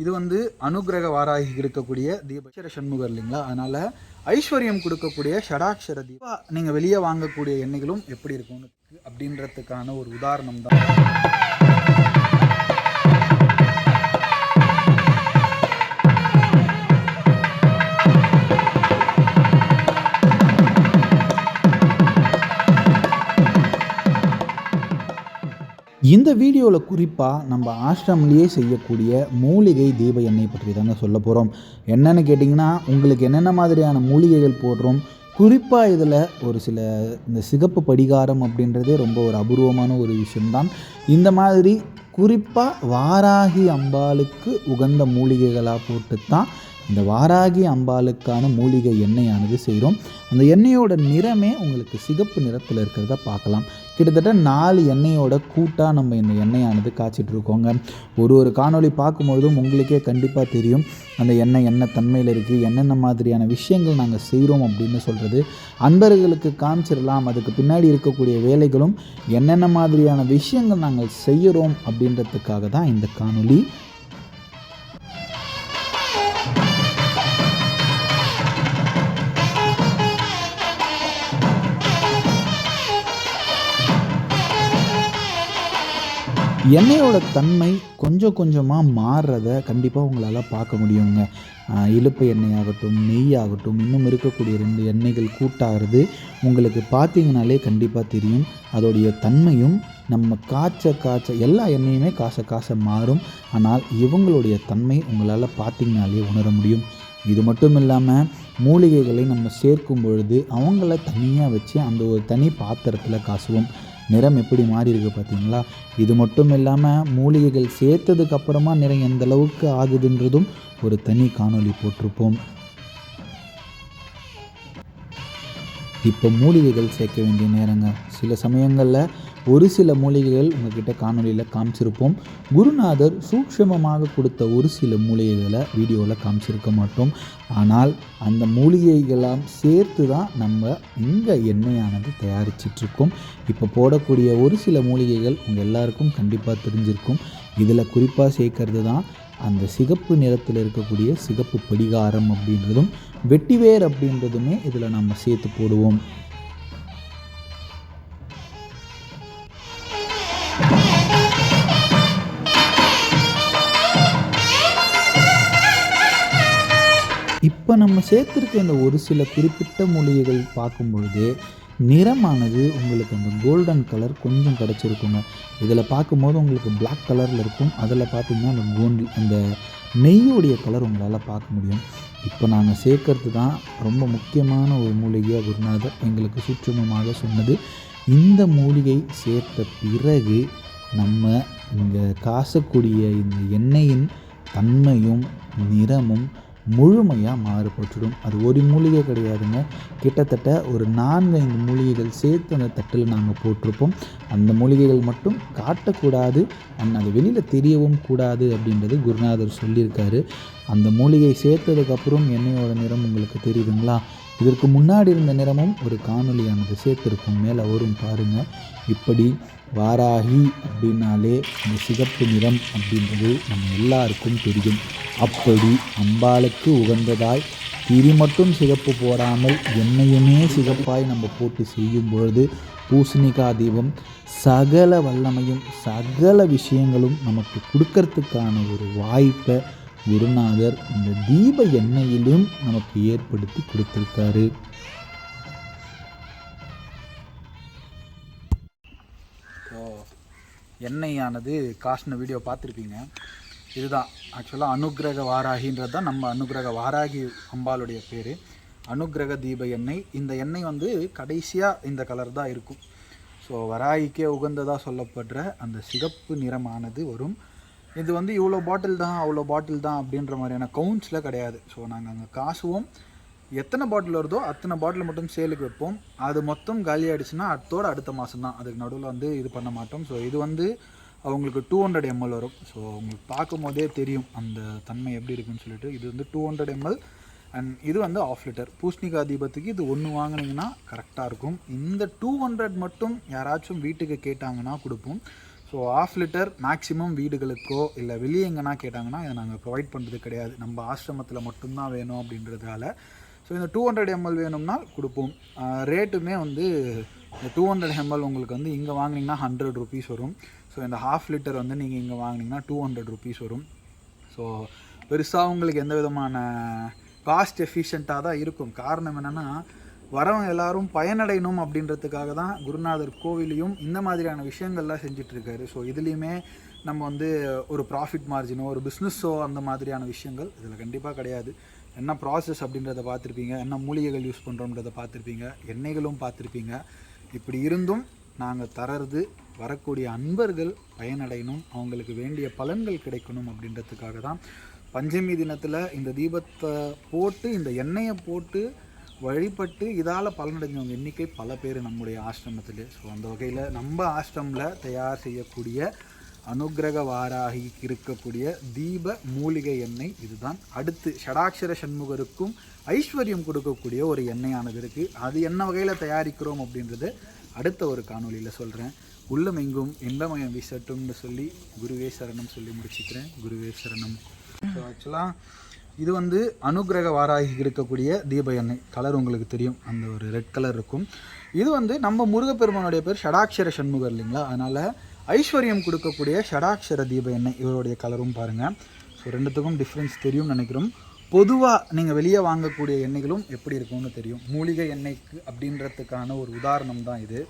இது வந்து அனுக்கிரக வாராகி இருக்கக்கூடிய தீபச்சர சண்முகர் இல்லைங்களா? அதனால ஐஸ்வர்யம் கொடுக்கக்கூடிய ஷடாட்சர தீபா நீங்கள் வெளியே வாங்கக்கூடிய எண்ணெய்களும் எப்படி இருக்கும் அப்படின்றதுக்கான ஒரு உதாரணம் தான். இந்த வீடியோவில் குறிப்பாக நம்ம ஆசிரமிலேயே செய்யக்கூடிய மூலிகை தீப எண்ணெய் பற்றி தாங்க சொல்ல போகிறோம் என்னென்னு கேட்டிங்கன்னா உங்களுக்கு என்னென்ன மாதிரியான மூலிகைகள் போடுறோம்? குறிப்பாக இதில் ஒரு சில இந்த சிகப்பு படிகாரம் அப்படின்றதே ரொம்ப ஒரு அபூர்வமான ஒரு விஷயம்தான். இந்த மாதிரி குறிப்பாக வாராகி அம்பாளுக்கு உகந்த மூலிகைகளாக போட்டு தான் இந்த வாராகி அம்பாளுக்கான மூலிகை எண்ணெயானது செய்கிறோம். அந்த எண்ணெயோட நிறமே உங்களுக்கு சிகப்பு நிறத்தில் இருக்கிறத பார்க்கலாம். கிட்டத்தட்ட நாலு எண்ணெயோட கூட்டாக நம்ம இந்த எண்ணெயானது காய்ச்சிட்டு இருக்கோங்க. ஒரு ஒரு காணொளி பார்க்கும்பொழுதும் உங்களுக்கே கண்டிப்பாக தெரியும். அந்த எண்ணெய் என்ன தன்மையில் இருக்குது என்னென்ன மாதிரியான விஷயங்கள் நாங்கள் செய்கிறோம் அப்படின்னு சொல்கிறது அன்பர்களுக்கு காமிச்சிடலாம். அதுக்கு பின்னாடி இருக்கக்கூடிய வேலைகளும் என்னென்ன மாதிரியான விஷயங்கள் நாங்கள் செய்கிறோம் அப்படின்றதுக்காக தான் இந்த காணொளி. எண்ணெயோட தன்மை கொஞ்சம் கொஞ்சமாக மாறுறத கண்டிப்பாக உங்களால் பார்க்க முடியுங்க. இழுப்பு இலுப்பு எண்ணெய் ஆகட்டும் நெய் ஆகட்டும் இன்னும் இருக்கக்கூடிய ரெண்டு எண்ணெய்கள் கூட்டாகிறது. உங்களுக்கு பார்த்தீங்கனாலே கண்டிப்பாக தெரியும். அதோடைய தன்மையும் நம்ம காய்ச்ச காய்ச்ச எல்லா எண்ணெயுமே காச காச மாறும். ஆனால் இவங்களுடைய தன்மை உங்களால் பார்த்தீங்கனாலே உணர முடியும். இது மட்டும் இல்லாமல் மூலிகைகளை நம்ம சேர்க்கும் பொழுது அவங்கள தனியாக வச்சு அந்த ஒரு தனி பாத்திரத்தில் காசுவோம். நிறம் எப்படி மாறிருக்கு பார்த்தீங்களா? இது மட்டும் இல்லாமல் மூலிகைகள் சேர்த்ததுக்கு அப்புறமா நிறம் எந்த அளவுக்கு ஆகுதுன்றதும் ஒரு தனி காணொளி போட்டிருப்போம். இப்போ மூலிகைகள் சேர்க்க வேண்டிய நேரங்க. சில சமயங்களில் ஒரு சில மூலிகைகள் உங்ககிட்ட காணொளியில் காமிச்சிருப்போம். குருநாதர் சூக்ஷமமாக கொடுத்த ஒரு சில மூலிகைகளை வீடியோவில் காமிச்சிருக்க மாட்டோம். ஆனால் அந்த மூலிகைகளாம் சேர்த்து தான் நம்ம இந்த எண்ணெயானது தயாரிச்சிட்ருக்கோம். இப்போ போடக்கூடிய ஒரு சில மூலிகைகள் உங்கள் எல்லாருக்கும் கண்டிப்பாக தெரிஞ்சிருக்கும். இதில் குறிப்பாக சேர்க்கறது தான் அந்த சிகப்பு நிறத்தில் இருக்கக்கூடிய சிகப்பு படிகாரம் அப்படின்றதும் வெட்டிவேர் அப்படின்றதுமே இதில் நம்ம சேர்த்து போடுவோம். இப்போ நம்ம சேர்த்துருக்க இந்த ஒரு சில குறிப்பிட்ட மூலிகைகள் பார்க்கும் பொழுது நிறமானது உங்களுக்கு அந்த கோல்டன் கலர் கொஞ்சம் கிடச்சிருக்குங்க. இதில் பார்க்கும்போது உங்களுக்கு பிளாக் கலரில் இருக்கும். அதில் பார்த்தீங்கன்னா அந்த கோல்டு அந்த நெய்யோடைய கலர் உங்களால் பார்க்க முடியும். இப்போ நாங்கள் சேர்க்கறது தான் ரொம்ப முக்கியமான ஒரு மூலிகையாக குருநாதர் எங்களுக்கு சுற்றுமமாக சொன்னது. இந்த மூலிகை சேர்த்த பிறகு நம்ம இங்கே காசக்கூடிய இந்த எண்ணெயின் தன்மையும் நிறமும் முழுமையாக மாறுபட்டுடும் அது ஒரு மூலிகை கிடையாதுங்க. கிட்டத்தட்ட ஒரு நான்கு ஐந்து மூலிகைகள் சேர்த்து அந்த தட்டில் நாங்கள் போட்டிருப்போம். அந்த மூலிகைகள் மட்டும் காட்டக்கூடாது அண்ட் அது வெளியில் தெரியவும் கூடாது அப்படின்றது குருநாதர் சொல்லியிருக்காரு. அந்த மூலிகை சேர்த்ததுக்கப்புறம் எண்ணெயோட நிறம் உங்களுக்கு தெரியுதுங்களா? இதற்கு முன்னாடி இருந்த நிறமும் ஒரு காணொலியானது சேர்த்திருக்கும். மேலே வரும் பாருங்கள் இப்படி வாராகி அப்படின்னாலே இந்த சிகப்பு நிறம் அப்படின்றது நம்ம எல்லாருக்கும் தெரியும். அப்படி அம்பாளுக்கு உகந்ததாய் திரி மட்டும் சிகப்பு போடாமல் எண்ணெயுமே சிகப்பாய் நம்ம போட்டு செய்யும் பொழுது பூசணிகா தீபம் சகல வல்லமையும் சகல விஷயங்களும் நமக்கு கொடுக்கறதுக்கான ஒரு வாய்ப்பை குருநாதர் இந்த தீப எண்ணெயிலும் நமக்கு ஏற்படுத்தி கொடுத்துருக்காரு. எண்ணெயானது காசின வீடியோ பார்த்துருப்பீங்க. இதுதான். ஆக்சுவலாக அனுக்கிரக வாராகின்றது தான் நம்ம அனுக்கிரக வாராகி அம்பாளுடைய பேர். அனுக்கிரக தீப எண்ணெய். இந்த எண்ணெய் வந்து கடைசியாக இந்த கலர் தான் இருக்கும். ஸோ வராயிக்கே உகந்ததாக சொல்லப்படுற அந்த சிகப்பு நிறமானது வரும். இது வந்து இவ்வளோ பாட்டில் தான் அவ்வளோ பாட்டில் தான் அப்படின்ற மாதிரியான கவுண்ட்ஸில் கிடையாது. ஸோ நாங்கள் அங்கே காசுவோம். எத்தனை பாட்டில் வருதோ அத்தனை பாட்டில் மட்டும் சேலுக்கு வைப்போம். அது மொத்தம் காலி ஆகிடுச்சுன்னா அடுத்தோடு அடுத்த மாதம் தான் அதுக்கு நடுவில் வந்து இது பண்ண மாட்டோம். ஸோ இது வந்து அவங்களுக்கு டூ ஹண்ட்ரட் எம்எல் வரும். ஸோ உங்களுக்கு பார்க்கும் போதே தெரியும் அந்த தன்மை எப்படி இருக்குன்னு சொல்லிட்டு. இது வந்து டூ ஹண்ட்ரட் எம்எல் அண்ட் இது வந்து ஆஃப் லிட்டர் பூஷ்ணிகா தீபத்துக்கு இது ஒன்று வாங்குனீங்கன்னா கரெக்டாக இருக்கும். இந்த டூ ஹண்ட்ரட் மட்டும் யாராச்சும் வீட்டுக்கு கேட்டாங்கன்னா கொடுப்போம். ஸோ ஆஃப் லிட்டர் மேக்ஸிமம் வீடுகளுக்கோ இல்லை வெளியே எங்கன்னா கேட்டாங்கன்னா இதை நாங்கள் ப்ரொவைட் பண்ணுறது கிடையாது. நம்ம ஆசிரமத்தில் மட்டும்தான் வேணும் அப்படின்றதால. ஸோ இந்த டூ ஹண்ட்ரட் எம்எல் வேணும்னா கொடுப்போம். ரேட்டுமே வந்து இந்த டூ ஹண்ட்ரட் எம்எல் உங்களுக்கு வந்து இங்கே வாங்கினீங்கன்னா ஹண்ட்ரட் ருபீஸ் வரும். ஸோ இந்த ஹாஃப் லிட்டர் வந்து நீங்கள் இங்கே வாங்கினீங்கன்னா டூ ஹண்ட்ரட் ருபீஸ் வரும். ஸோ பெருசாக உங்களுக்கு எந்த விதமான காஸ்ட் எஃபிஷியண்ட்டாக தான் இருக்கும். காரணம் என்னென்னா வரவங்க எல்லாரும் பயனடையணும் அப்படின்றதுக்காக தான் குருநாதர் கோவிலையும் இந்த மாதிரியான விஷயங்கள்லாம் செஞ்சிட்ருக்காரு. ஸோ இதுலேயுமே நம்ம வந்து ஒரு ப்ராஃபிட் மார்ஜினோ ஒரு பிஸ்னஸோ அந்த மாதிரியான விஷயங்கள் இதில் கண்டிப்பாக கிடையாது. என்ன ப்ராசஸ் அப்படின்றத பார்த்துருப்பீங்க என்ன மூலிகைகள் யூஸ் பண்ணுறோன்றதை பார்த்துருப்பீங்க எண்ணெய்களும் பார்த்துருப்பீங்க. இப்படி இருந்தும் நாங்கள் தரது வரக்கூடிய அன்பர்கள் பயனடையணும் அவங்களுக்கு வேண்டிய பலன்கள் கிடைக்கணும் அப்படின்றதுக்காக தான் பஞ்சமி தினத்தில் இந்த தீபத்தை போட்டு இந்த எண்ணெயை போட்டு வழிபட்டு இதால் பலனடைஞ்சவங்க எண்ணிக்கை பல பேர் நம்முடைய ஆசிரமத்தில். ஸோ அந்த வகையில் நம்ம ஆசிரமில் தயார் செய்யக்கூடிய அனுகிரக வாராகி இருக்கக்கூடிய தீப மூலிகை எண்ணெய் இதுதான். அடுத்து ஷடாட்சர சண்முகருக்கும் ஐஸ்வர்யம் கொடுக்கக்கூடிய ஒரு எண்ணெயானது இருக்குது அது என்ன வகையில் தயாரிக்கிறோம் அப்படின்றது அடுத்த ஒரு காணொலியில் சொல்கிறேன் உள்ளமெங்கும் இன்பமயம் வீசட்டும்னு சொல்லி குருவே சரணம் சொல்லி முடிச்சுக்கிறேன். குருவே சரணம். ஸோ ஆக்சுவலாக இது வந்து அனுக்கிரக வாராகி இருக்கக்கூடிய தீப எண்ணெய். கலர் உங்களுக்கு தெரியும். அந்த ஒரு ரெட் கலர் இருக்கும். இது வந்து நம்ம முருகப்பெருமானுடைய பேர் ஷடாட்சர சண்முகர் இல்லைங்களா? அதனால் ஐஸ்வர்யம் கொடுக்கக்கூடிய ஷடாட்சர தீப எண்ணெய் இவருடைய கலரும் பாருங்கள் ஸோ ரெண்டுத்துக்கும் டிஃப்ரென்ஸ் தெரியும்னு நினைக்கிறோம். பொதுவாக நீங்கள் வெளியே வாங்கக்கூடிய எண்ணெய்களும் எப்படி இருக்கும்னு தெரியும். மூலிகை எண்ணெய்க்கு அப்படின்றதுக்கான ஒரு உதாரணம் தான் இது.